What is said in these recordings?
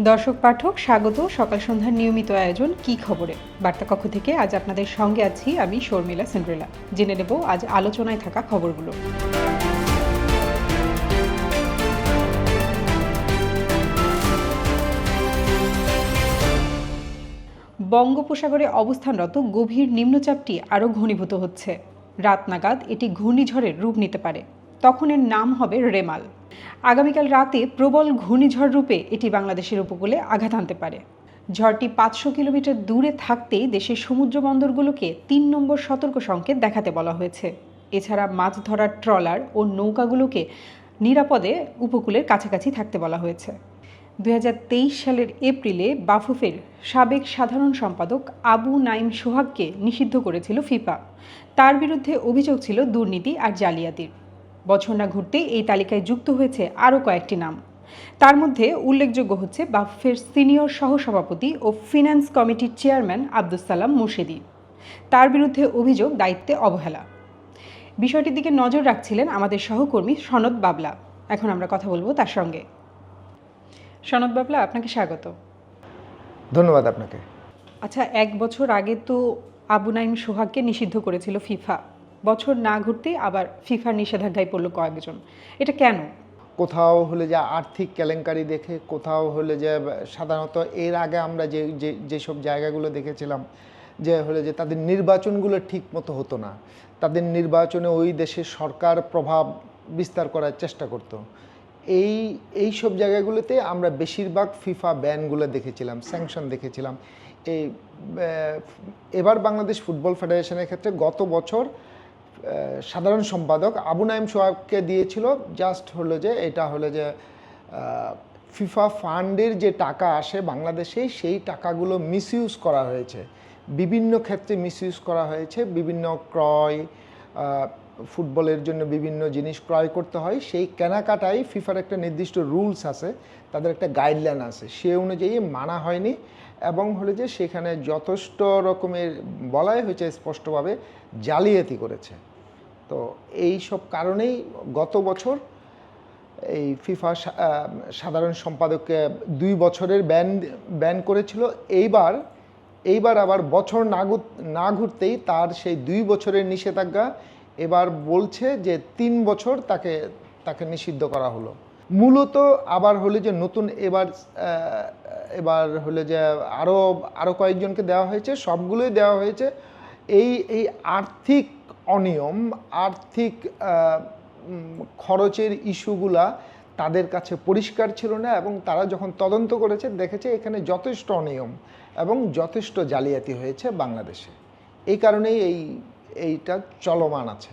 দর্শক পাঠক, স্বাগত। সকাল সন্ধ্যার নিয়মিত আয়োজন কি খবরে? বার্তা কক্ষ থেকে আজ আপনাদের সঙ্গে আছি আমি শর্মিলা সেন্ড্রেলা। জেনে নেব আজ আলোচনায় থাকা খবরগুলো। বঙ্গোপসাগরে অবস্থানরত গভীর নিম্নচাপটি আরও ঘনীভূত হচ্ছে। রাত নাগাদ এটি ঘূর্ণিঝড়ের রূপ নিতে পারে। তখন এর নাম হবে রেমাল। আগামীকাল রাতে প্রবল ঘূর্ণিঝড় রূপে এটি বাংলাদেশের উপকূলে আঘাত আনতে পারে। ঝড়টি পাঁচশো কিলোমিটার দূরে থাকতেই দেশের সমুদ্র বন্দরগুলোকে তিন নম্বর সতর্ক সংকেত দেখাতে বলা হয়েছে। এছাড়া মাছ ধরার ট্রলার ও নৌকাগুলোকে নিরাপদে উপকূলের কাছাকাছি থাকতে বলা হয়েছে। দু হাজার তেইশ সালের এপ্রিলে বাফুফের সাবেক সাধারণ সম্পাদক আবু নাইম সোহাগকে নিষিদ্ধ করেছিল ফিফা। তার বিরুদ্ধে অভিযোগ ছিল দুর্নীতি আর জালিয়াতির। বছর না ঘুরতে এই তালিকায় যুক্ত হয়েছে আরও কয়েকটি নাম। তার মধ্যে উল্লেখযোগ্য হচ্ছে বাফুফের সিনিয়র সহসভাপতি ও ফিনান্স কমিটির চেয়ারম্যান আব্দুস সালাম মুর্শিদি। তার বিরুদ্ধে অভিযোগ দায়িত্বে অবহেলা। বিষয়টির দিকে নজর রাখছিলেন আমাদের সহকর্মী সনদ বাবলা। এখন আমরা কথা বলব তার সঙ্গে। সনদ বাবলা আপনাকে স্বাগত। ধন্যবাদ আপনাকে। আচ্ছা এক বছর আগে তো আবু নাইম সোহাগকে নিষিদ্ধ করেছিল ফিফা। বছর না ঘুরতেই আবার ফিফার নিষেধাজ্ঞায় পড়ল কয়েকজন। এটা কেন? কোথাও হলে যে আর্থিক কেলেঙ্কারি দেখে, কোথাও হলে যে সাধারণত এর আগে আমরা যে, যে- যেসব জায়গাগুলো দেখেছিলাম, যে হলে যে তাদের নির্বাচনগুলো ঠিক মতো হতো না। তাদের নির্বাচনে ওই দেশের সরকার প্রভাব বিস্তার করার চেষ্টা করতো। এই এই সব জায়গাগুলোতে আমরা বেশিরভাগ ফিফা ব্যানগুলো দেখেছিলাম, স্যাংশন দেখেছিলাম। এই এবার বাংলাদেশ ফুটবল ফেডারেশনের ক্ষেত্রে গত বছর সাধারণ সম্পাদক আবু নাইম সোহাবকে দিয়েছিল জাস্ট হলো যে, এটা হলো যে ফিফা ফান্ডের যে টাকা আসে বাংলাদেশে সেই টাকাগুলো মিসইউজ করা হয়েছে। বিভিন্ন ক্ষেত্রে মিসইউজ করা হয়েছে, বিভিন্ন ক্রয় ফুটবলের জন্য বিভিন্ন জিনিস ক্রয় করতে হয়। সেই কেনাকাটাই ফিফার একটা নির্দিষ্ট রুলস আছে, তাদের একটা গাইডলাইন আছে। সে অনুযায়ী মানা হয়নি এবং হলো যে, সেখানে যথেষ্ট রকমের বলাই হয়েছে, স্পষ্টভাবে জালিয়াতি করেছে। তো এই সব কারণেই গত বছর এই ফিফা সাধারণ সম্পাদককে দুই বছরের ব্যান ব্যান করেছিল। এইবার এইবার আবার বছর না না ঘুরতেই তার সেই দুই বছরের নিষেধাজ্ঞা এবার বলছে যে তিন বছর তাকে তাকে নিষিদ্ধ করা হলো। মূলত আবার হলে যে নতুন এবার এবার হলে যে আরও আরও কয়েকজনকে দেওয়া হয়েছে, সবগুলোই দেওয়া হয়েছে। এই এই আর্থিক অনিয়ম আর্থিক খরচের ইস্যুগুলা তাদের কাছে পরিষ্কার ছিল না এবং তারা যখন তদন্ত করেছে দেখেছে এখানে যথেষ্ট অনিয়ম এবং যথেষ্ট জালিয়াতি হয়েছে বাংলাদেশে। এই কারণেই এই এইটা চলমান আছে।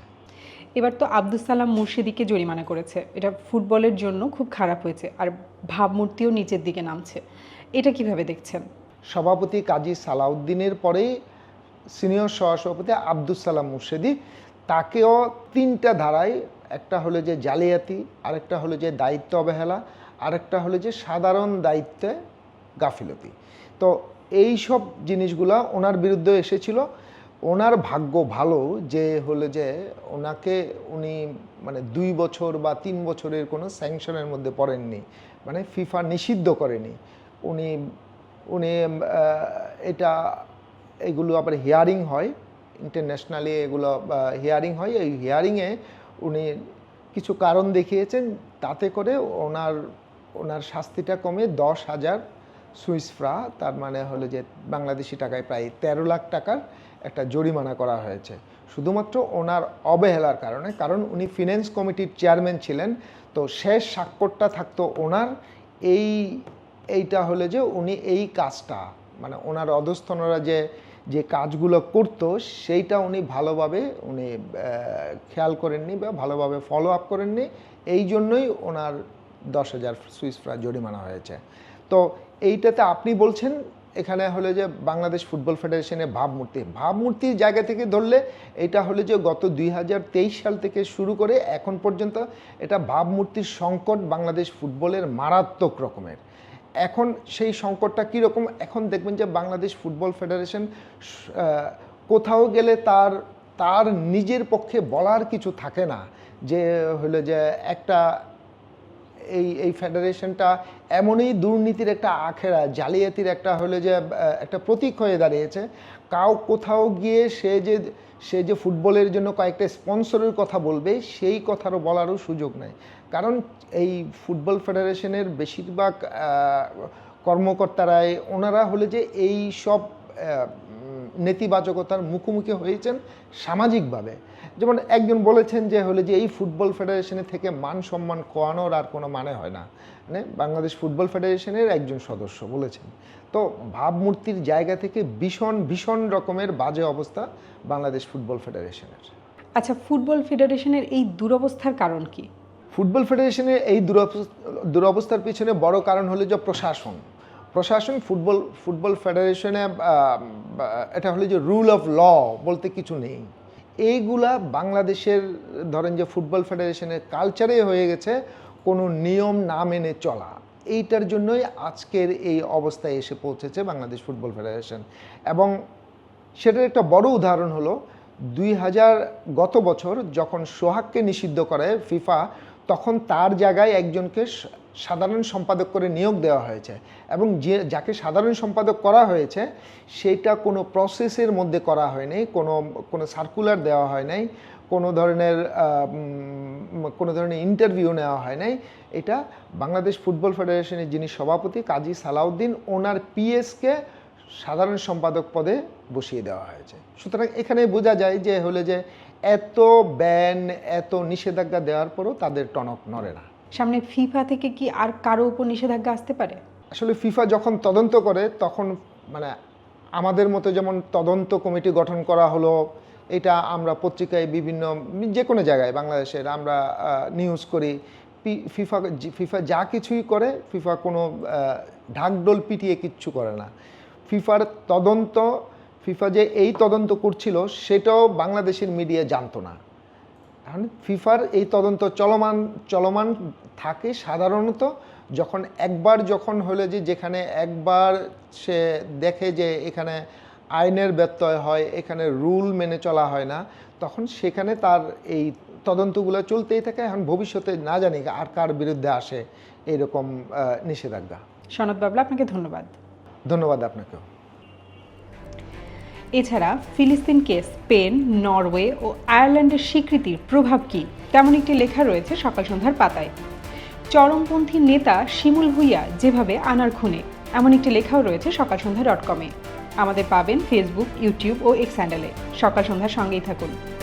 এবার তো আব্দুস সালাম মুর্শিদিকে জরিমানা করেছে। এটা ফুটবলের জন্য খুব খারাপ হয়েছে আর ভাবমূর্তিও নিচের দিকে নামছে। এটা কীভাবে দেখছেন? সভাপতি কাজী সালাউদ্দিনের পরেই সিনিয়র সহসভাপতি আব্দুস সালাম মুর্শেদি, তাকেও তিনটা ধারায়, একটা হলো যে জালিয়াতি, আরেকটা হলো যে দায়িত্ব অবহেলা, আরেকটা হলো যে সাধারণ দায়িত্বে গাফিলতি। তো এই সব জিনিসগুলা ওনার বিরুদ্ধে এসেছিল। ওনার ভাগ্য ভালো যে হলো যে ওনাকে উনি মানে দুই বছর বা তিন বছরের কোনো স্যাংশনের মধ্যে পড়েননি মানে ফিফা নিষিদ্ধ করেনি। উনি উনি এটা এগুলো আবার হিয়ারিং হয় ইন্টারন্যাশনালি এগুলো হিয়ারিং হয়। এই হিয়ারিংয়ে উনি কিছু কারণ দেখিয়েছেন, তাতে করে ওনার ওনার শাস্তিটা কমে দশ হাজার সুইস ফ্রা, তার মানে হলো যে বাংলাদেশি টাকায় প্রায় তেরো লাখ টাকার একটা জরিমানা করা হয়েছে। শুধুমাত্র ওনার অবহেলার কারণে, কারণ উনি ফিনান্স কমিটির চেয়ারম্যান ছিলেন, তো শেষ স্বাক্ষরটা থাকতো ওনার। এই, এইটা হলে যে উনি এই কাজটা মানে ওনার অধস্থনরা যে যে কাজগুলো করতো, সেইটা উনি ভালোভাবে উনি খেয়াল করেননি বা ভালোভাবে ফলো আপ করেননি। এই জন্যই ওনার দশ হাজার সুইস ফ্রা জরিমানা হয়েছে। তো এইটাতে আপনি বলছেন, এখানে হলে যে বাংলাদেশ ফুটবল ফেডারেশনের ভাবমূর্তি। ভাবমূর্তির জায়গা থেকে ধরলে এটা হলে যে গত দুই হাজার তেইশ সাল থেকে শুরু করে এখন পর্যন্ত এটা ভাবমূর্তির সংকট বাংলাদেশ ফুটবলের মারাত্মক রকমের। এখন সেই সংকটটা কীরকম? এখন দেখবেন যে বাংলাদেশ ফুটবল ফেডারেশন কোথাও গেলে তার তার নিজের পক্ষে বলার কিছু থাকে না। যে হলো যে একটা, এই এই ফেডারেশনটা এমনই দুর্নীতির একটা আখেরা, জালিয়াতির একটা হলে যে একটা প্রতীক হয়ে দাঁড়িয়েছে। কাউ কোথাও গিয়ে সে যে সে যে ফুটবলের জন্য কয়েকটা স্পন্সরের কথা বলবে, সেই কথারও বলারও সুযোগ নেই। কারণ এই ফুটবল ফেডারেশনের বেশিরভাগ কর্মকর্তারাই ওনারা হলে যে এই সব নেতিবাচকতার মুখোমুখি হয়েছেন সামাজিকভাবে। যেমন একজন বলেছেন যে হলে যে এই ফুটবল ফেডারেশনের থেকে মান সম্মান কোয়ানোর আর কোনো মানে হয় না। মানে বাংলাদেশ ফুটবল ফেডারেশনের একজন সদস্য বলেছেন। তো ভাবমূর্তির জায়গা থেকে ভীষণ ভীষণ রকমের বাজে অবস্থা বাংলাদেশ ফুটবল ফেডারেশনের। আচ্ছা ফুটবল ফেডারেশনের এই দুরবস্থার কারণ কি? ফুটবল ফেডারেশনের এই দুরবস- দুরবস্থার পিছনে বড় কারণ হলো যে প্রশাসন। প্রশাসন ফুটবল ফুটবল ফেডারেশনে এটা হলো যে রুল অফ ল বলতে কিছু নেই। এইগুলা বাংলাদেশের, ধরেন যে ফুটবল ফেডারেশনের কালচারে হয়ে গেছে, কোনো নিয়ম না মেনে চলা। এইটার জন্যই আজকের এই অবস্থায় এসে পৌঁছেছে বাংলাদেশ ফুটবল ফেডারেশন। এবং সেটার একটা বড় উদাহরণ হলো, দুই হাজার গত বছর যখন সোহাগকে নিষিদ্ধ করে ফিফা তখন তার জায়গায় একজনকে সাধারণ সম্পাদক করে নিয়োগ দেওয়া হয়েছে এবং যে, যাকে সাধারণ সম্পাদক করা হয়েছে, সেটা কোনো প্রসেসের মধ্যে করা হয়নি, কোনো কোনো সার্কুলার দেওয়া হয় নাই কোনো ধরনের কোনো ধরনের ইন্টারভিউ নেওয়া হয় নাই এটা বাংলাদেশ ফুটবল ফেডারেশনের যিনি সভাপতি কাজী সালাউদ্দিন, ওনার পিএসকে সাধারণ সম্পাদক পদে বসিয়ে দেওয়া হয়েছে। সুতরাং এখানে বোঝা যায় যে হলে যে এত ব্যান এত নিষেধাজ্ঞা দেওয়ার পরও তাদের টনক নড়ে না। সামনে ফিফা থেকে কি আর কারও উপর নিষেধাজ্ঞা আসতে পারে? আসলে ফিফা যখন তদন্ত করে তখন মানে আমাদের মতো যেমন তদন্ত কমিটি গঠন করা হলো এটা আমরা পত্রিকায় বিভিন্ন যে কোনো জায়গায় বাংলাদেশের আমরা নিউজ করি ফিফা ফিফা যা কিছুই করে ফিফা কোনো ঢাকডোল পিটিয়ে কিচ্ছু করে না। ফিফার তদন্ত ফিফা যে এই তদন্ত করছিল সেটাও বাংলাদেশের মিডিয়া জানতো না। এখন ফিফার এই তদন্ত চলমান চলমান থাকে সাধারণত যখন একবার যখন হলে যে যেখানে একবার সে দেখে যে এখানে আইনের ব্যত্যয় হয় এখানে রুল মেনে চলা হয় না তখন সেখানে তার এই তদন্তগুলো চলতেই থাকে। এখন ভবিষ্যতে না জানি আর কার বিরুদ্ধে আসে এরকম নিষেধাজ্ঞা। সনদ বাবলা আপনাকে ধন্যবাদ। ধন্যবাদ আপনাকেও। এছাড়া ফিলিস্তিনকে স্পেন, নরওয়ে ও আয়ারল্যান্ডের স্বীকৃতির প্রভাব কি? তেমন একটি লেখা রয়েছে সকাল সন্ধ্যার পাতায়। চরমপন্থী নেতা শিমুল ভুইয়া যেভাবে আনার খুনে, এমন একটি লেখাও রয়েছে সকাল সন্ধ্যা ডট কমে। আমাদের পাবেন ফেসবুক ইউটিউব ও এক্স হ্যান্ডেলে সকাল সন্ধ্যার সঙ্গেই থাকুন।